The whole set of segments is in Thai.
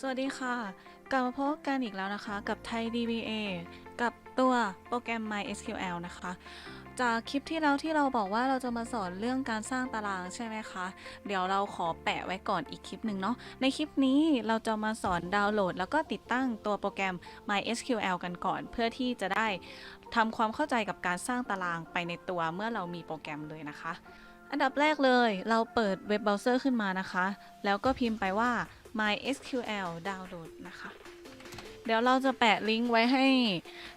สวัสดีค่ะ กลับมาพบกันอีกแล้วนะคะ กับไทย DBA กับตัวโปรแกรม MySQL นะคะ จากคลิปที่แล้วที่เราบอกว่าเราจะมาสอนเรื่องการสร้างตารางใช่ไหมคะ เดี๋ยวเราขอแปะไว้ก่อนอีกคลิปหนึ่งเนาะ ในคลิปนี้เราจะมาสอนดาวน์โหลด แล้วก็ติดตั้งตัวโปรแกรม MySQL กันก่อน เพื่อที่จะได้ทำความเข้าใจกับการสร้างตารางไปในตัวเมื่อเรามีโปรแกรมเลยนะคะ อันดับแรกเลยเราเปิดเว็บเบราว์เซอร์ขึ้นมานะคะ แล้วก็พิมพ์ไปว่า MySQL download นะคะ เดี๋ยวเราจะแปะลิงก์ไว้ให้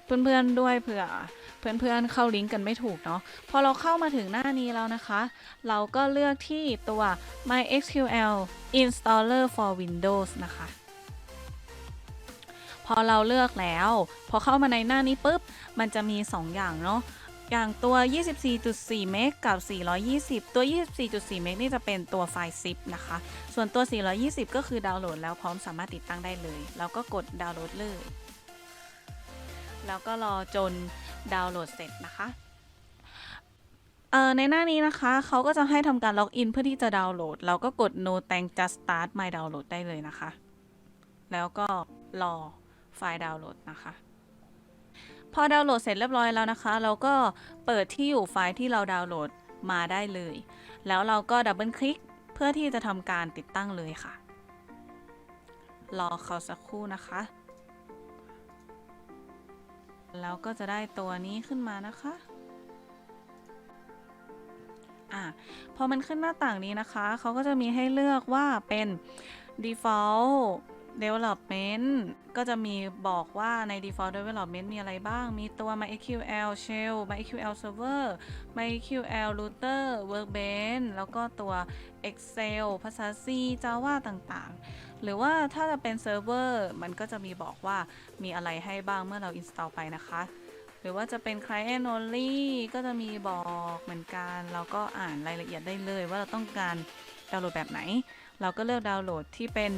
เพื่อนๆด้วยเผื่อเพื่อนๆเข้าลิงก์กันไม่ถูกเนาะ พอเราเข้ามาถึงหน้านี้แล้วนะคะ เราก็เลือกที่ตัว MySQL installer for Windows นะคะ พอเราเลือกแล้ว พอเข้ามาในหน้านี้ปุ๊บ มันจะมี 2 อย่างเนาะ อย่างตัว 24.4 เมกกับ 420 ตัว 24.4 เมกนี่จะเป็นตัวไฟล์ zip นะคะ ส่วนตัว 420 ก็คือดาวน์โหลดแล้วพร้อมสามารถติดตั้งได้เลย แล้วก็กดดาวน์โหลดเลย แล้วก็รอจนดาวน์โหลดเสร็จนะคะเอ่อในหน้านี้นะคะ เขาก็จะให้ทำการล็อกอินเพื่อที่จะดาวน์โหลด เราก็กด no thank just start my download ได้เลยนะคะ แล้วก็รอไฟล์ดาวน์โหลดนะคะ อดาวน์โหลดเสร็จเรียบร้อยแล้วนะคะ เราก็เปิดที่อยู่ไฟล์ที่เราดาวน์โหลดมาได้เลย แล้วเราก็ดับเบิลคลิกเพื่อที่จะทำการติดตั้งเลยค่ะ รอเขาสักครู่นะคะ แล้วก็จะได้ตัวนี้ขึ้นมานะคะอะพอมันขึ้นหน้าต่างนี้นะคะ เขาก็จะมีให้เลือกว่าเป็น default development ก็จะมีบอกว่าใน default development มีอะไรบ้าง มีตัว MySQL shell MySQL server MySQL router workbench แล้วก็ตัว Excel ภาษา C Java ต่างๆ หรือว่าถ้าจะเป็นเซิร์ฟเวอร์มันก็จะมีบอกว่ามีอะไรให้บ้างเมื่อเรา install ไปนะคะ หรือว่าจะเป็น client only ก็จะมีบอกเหมือนกัน เราก็อ่านรายละเอียดได้เลยว่าเราต้องการดาวน์โหลดแบบไหน เราก็เลือกดาวน์โหลดที่เป็น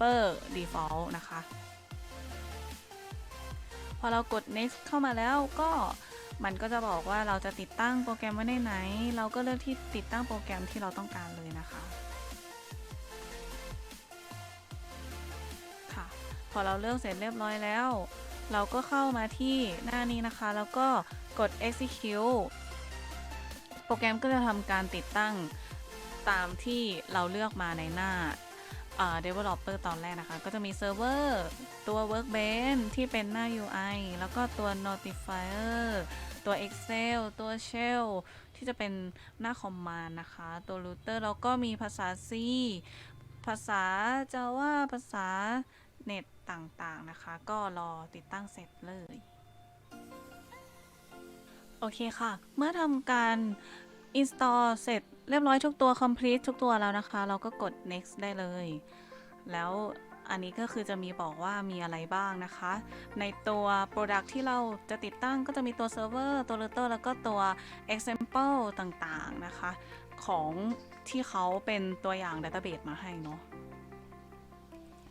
developer default นะคะ พอเรากด next เข้ามาแล้วก็มันก็จะบอกว่าเราจะติดตั้งโปรแกรมไว้ในไหน เราก็เลือกที่ติดตั้งโปรแกรมที่เราต้องการเลยนะคะค่ะ พอเราเลือกเสร็จเรียบร้อยแล้ว เราก็เข้ามาที่หน้านี้นะคะ แล้วก็กด execute โปรแกรมก็จะทำการติดตั้งตามที่เราเลือกมาในหน้า developer ตอนแรกนะคะ ก็จะมีเซิร์ฟเวอร์ตัว workbench ที่เป็นหน้า UI แล้วก็ตัว notifier ตัว Excel ตัว shell ที่จะเป็นหน้า command นะคะ ตัว router แล้วก็มีภาษา C ภาษา Java ภาษาเน็ตต่างๆนะคะ ก็รอติดตั้งเสร็จเลยโอเคค่ะ เมื่อทำการ install เสร็จ เรียบร้อยทุกตัว complete ทุกตัวแล้วนะคะ เราก็กด next ได้เลย แล้วอันนี้ก็คือจะมีบอกว่ามีอะไรบ้างนะคะ ในตัว product ที่เราจะติดตั้งก็จะมีตัว server ตัว router แล้วก็ตัว example ต่างๆนะคะ ของที่เขาเป็นตัวอย่าง database มาให้เนาะ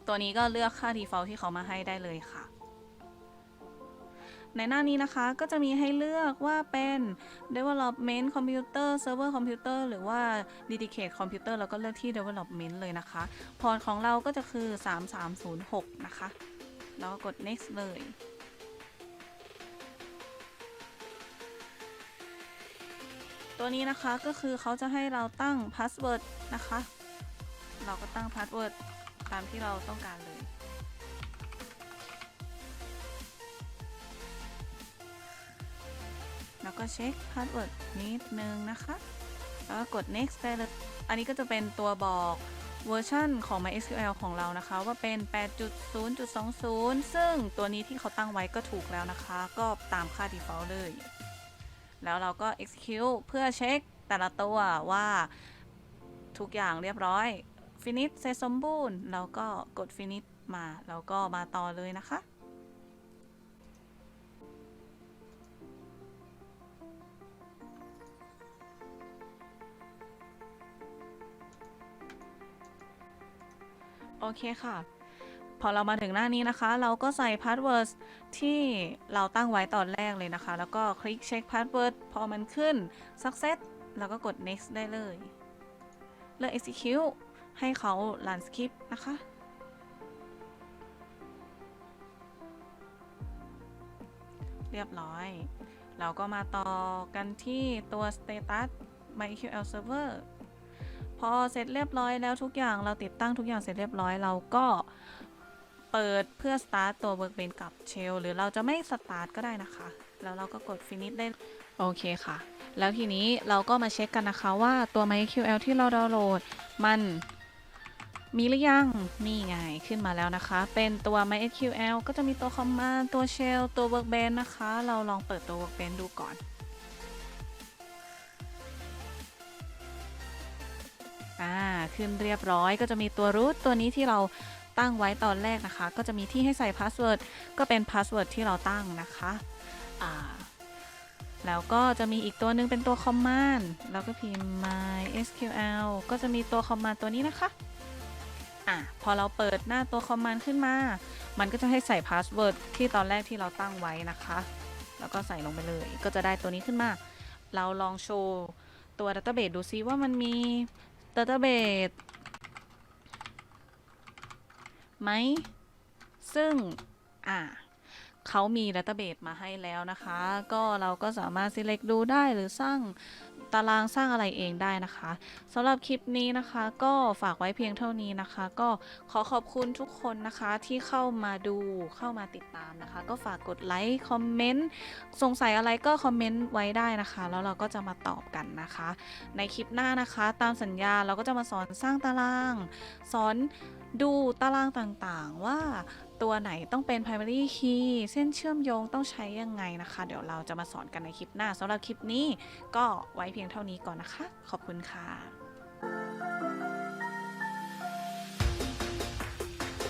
ตัวนี้ก็เลือกค่า default ที่เขามาให้ได้เลยค่ะ ในหน้านี้นะคะก็จะมีให้เลือกว่าเป็น development computer server computer หรือว่า dedicate computer แล้วก็เลือกที่ development เลยนะคะ พอร์ตของเราก็จะคือ 3306 นะคะ แล้วก็กด next เลยตัวนี้นะคะก็คือเขาจะให้เราตั้ง password นะคะ เราก็ตั้ง password ตามที่เราต้องการเลย แล้วก็เช็คพาสเวิร์ดนิดนึงนะคะ แล้วก็กด next ได้เลย อันนี้ก็จะเป็นตัวบอกเวอร์ชันของ MySQL ของเรานะคะ ว่าเป็น 8.0.20 ซึ่งตัวนี้ที่เขาตั้งไว้ก็ถูกแล้วนะคะ ก็ตามค่า default เลย แล้วเราก็ execute เพื่อเช็คแต่ละตัวว่าทุกอย่างเรียบร้อย finish เสร็จสมบูรณ์ แล้วก็กด finish มา แล้วก็มาต่อเลยนะคะ โอเคค่ะ พอเรามาถึงหน้านี้นะคะ เราก็ใส่พาสเวิร์ดที่เราตั้งไว้ตอนแรกเลยนะคะ แล้วก็คลิกเช็คพาสเวิร์ดพอมันขึ้น success แล้วก็กด next ได้เลย เลือก execute ให้เขา run script นะคะเรียบร้อย เราก็มาต่อกันที่ตัว status MySQL Server พอเสร็จเรียบร้อยแล้วทุกอย่างเราติดตั้งทุกอย่างเสร็จเรียบร้อยเราก็เปิดเพื่อ start ตัว workbench กับ shell หรือเราจะไม่ start ก็ได้นะคะ แล้วเราก็กด finish ได้โอเคค่ะ แล้วทีนี้เราก็มาเช็คกันนะคะว่าตัว MySQL ที่เราดาวน์โหลดมันมีหรือยัง นี่ไงขึ้นมาแล้วนะคะ เป็นตัว MySQL ก็จะมีตัว command ตัว shell ตัว workbench นะคะ เราลองเปิดตัว workbench ดูก่อน อ่าขึ้นเรียบร้อยก็จะมีตัว root ตัวนี้ที่เราตั้งไว้ตอนแรกนะคะ ก็จะมีที่ให้ใส่พาสเวิร์ดก็เป็นพาสเวิร์ดที่เราตั้งนะคะอ่าแล้วก็จะมีอีกตัวหนึ่งเป็นตัว command แล้วก็พิมพ์ mysql ก็จะมีตัว command ตัวนี้นะคะอะพอเราเปิดหน้าตัว command ขึ้นมา มันก็จะให้ใส่พาสเวิร์ดที่ตอนแรกที่เราตั้งไว้นะคะ แล้วก็ใส่ลงไปเลย ก็จะได้ตัวนี้ขึ้นมา เราลองโชว์ตัว database ดูซิว่ามันมี รัตเตอร์เบดไหม ซึ่ง อ่าเขามี database มาให้แล้วนะคะ ก็เราก็สามารถ select ดูได้หรือสร้าง ตารางสร้างอะไรเองได้นะคะสำหรับคลิปนี้นะคะ ก็ฝากไว้เพียงเท่านี้นะคะ ก็ขอขอบคุณทุกคนนะคะที่เข้ามาดูเข้ามาติดตามนะคะ ก็ฝากกดไลค์คอมเมนต์สงสัยอะไรก็คอมเมนต์ไว้ได้นะคะ แล้วเราก็จะมาตอบกันนะคะ ในคลิปหน้านะคะ ตามสัญญาเราก็จะมาสอนสร้างตาราง สอนดูตารางต่างๆว่า ตัวไหนต้องเป็น primary key เส้นเชื่อมโยงต้องใช้ยังไงนะคะ เดี๋ยวเราจะมาสอนกันในคลิปหน้าสำหรับคลิปนี้ ก็ไว้เพียงเท่านี้ก่อนนะคะ ขอบคุณค่ะ